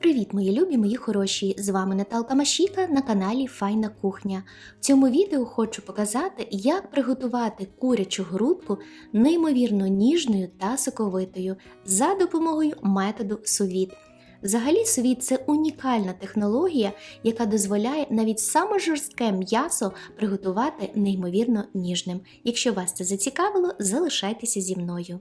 Привіт, мої любі, мої хороші! З вами Наталка Машіка на каналі Файна Кухня. В цьому відео хочу показати, як приготувати курячу грудку неймовірно ніжною та соковитою за допомогою методу сувіт. Взагалі, сувіт – це унікальна технологія, яка дозволяє навіть саме жорстке м'ясо приготувати неймовірно ніжним. Якщо вас це зацікавило, залишайтеся зі мною.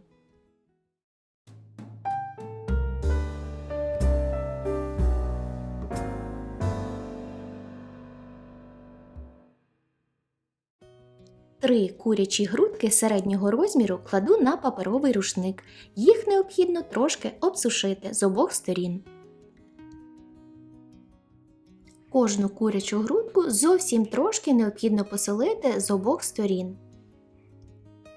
Три курячі грудки середнього розміру кладу на паперовий рушник. Їх необхідно трошки обсушити з обох сторін. Кожну курячу грудку зовсім трошки необхідно посолити з обох сторін.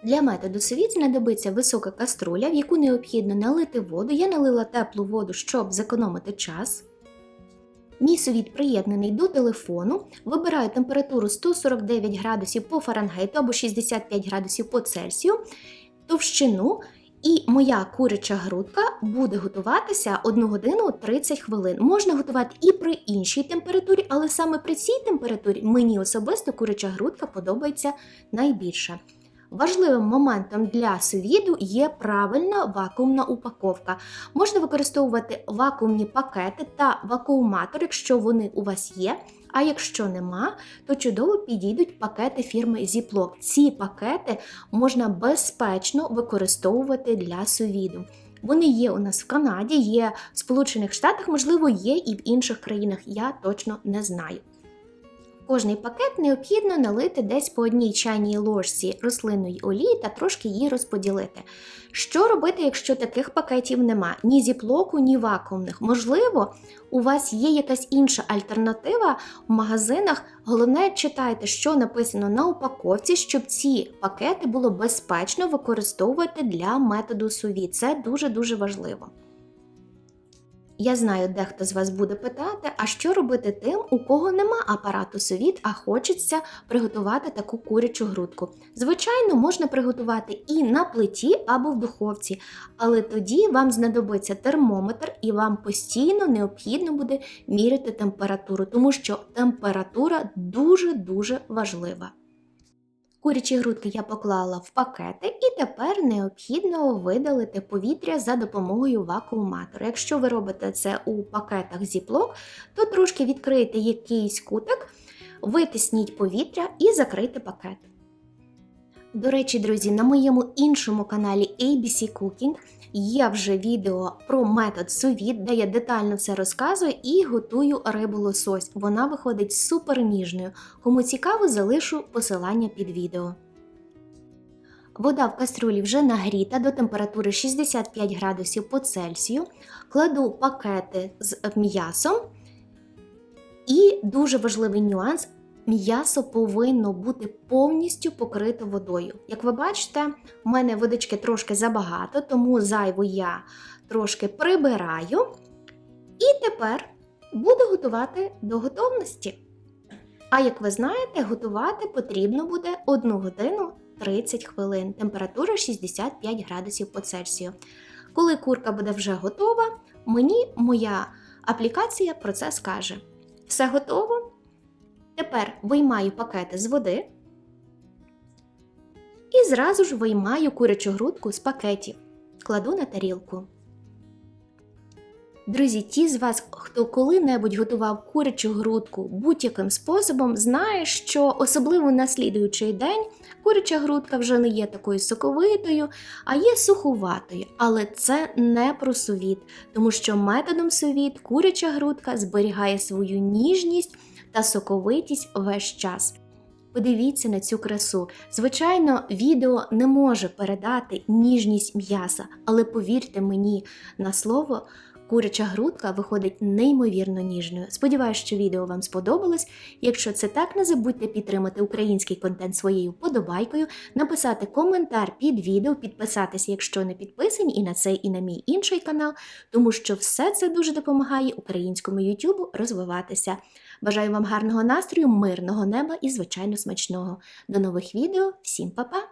Для методу совіт знадобиться висока каструля, в яку необхідно налити воду. Я налила теплу воду, щоб зекономити час. Мій совіт приєднаний до телефону. Вибираю температуру 149 градусів по Фаренгейту або 65 градусів по Цельсію, товщину. І моя куряча грудка буде готуватися 1 годину 30 хвилин. Можна готувати і при іншій температурі, але саме при цій температурі мені особисто куряча грудка подобається найбільше. Важливим моментом для совіду є правильна вакуумна упаковка. Можна використовувати вакуумні пакети та вакууматор, якщо вони у вас є. А якщо нема, то чудово підійдуть пакети фірми Ziploc. Ці пакети можна безпечно використовувати для совіду. Вони є у нас в Канаді, є в Сполучених Штатах, можливо, є і в інших країнах. Я точно не знаю. Кожний пакет необхідно налити десь по одній чайній ложці рослинної олії та трошки її розподілити. Що робити, якщо таких пакетів нема? Ні зіплоку, ні вакуумних. Можливо, у вас є якась інша альтернатива в магазинах. Головне, читайте, що написано на упаковці, щоб ці пакети було безпечно використовувати для методу суві. Це дуже-дуже важливо. Я знаю, дехто з вас буде питати, а що робити тим, у кого нема апарату совіт, а хочеться приготувати таку курячу грудку. Звичайно, можна приготувати і на плиті або в духовці, але тоді вам знадобиться термометр і вам постійно необхідно буде міряти температуру, тому що температура дуже-дуже важлива. Курячі грудки я поклала в пакети, і тепер необхідно видалити повітря за допомогою вакууматора. Якщо ви робите це у пакетах зіплок, то трошки відкрийте якийсь кутик, витисніть повітря і закрийте пакет. До речі, друзі, на моєму іншому каналі ABC Cooking є вже відео про метод сувіт, де я детально все розказую і готую рибу лосось. Вона виходить супер ніжною. Кому цікаво, залишу посилання під відео. Вода в каструлі вже нагріта до температури 65 градусів по Цельсію. Кладу пакети з м'ясом. І дуже важливий нюанс М'ясо повинно бути повністю покрите водою. Як ви бачите, у мене водички трошки забагато, тому зайву я трошки прибираю. І тепер буду готувати до готовності. А як ви знаєте, готувати потрібно буде 1 годину 30 хвилин, температура 65 градусів по Цельсію. Коли курка буде вже готова, мені моя аплікація про це скаже. Все готово? Тепер виймаю пакети з води і зразу ж виймаю курячу грудку з пакетів, кладу на тарілку. Друзі, ті з вас, хто коли-небудь готував курячу грудку будь-яким способом, знає, що особливо на слідуючий день куряча грудка вже не є такою соковитою, а є суховатою. Але це не про сувіт, тому що методом сувіт куряча грудка зберігає свою ніжність та соковитість весь час. Подивіться на цю красу. Звичайно, відео не може передати ніжність м'яса, але повірте мені на слово, куряча грудка виходить неймовірно ніжною. Сподіваюсь, що відео вам сподобалось. Якщо це так, не забудьте підтримати український контент своєю вподобайкою, написати коментар під відео, підписатися, якщо не підписані, і на цей, і на мій інший канал, тому що все це дуже допомагає українському YouTube розвиватися. Бажаю вам гарного настрою, мирного неба і, звичайно, смачного. До нових відео. Всім па-па!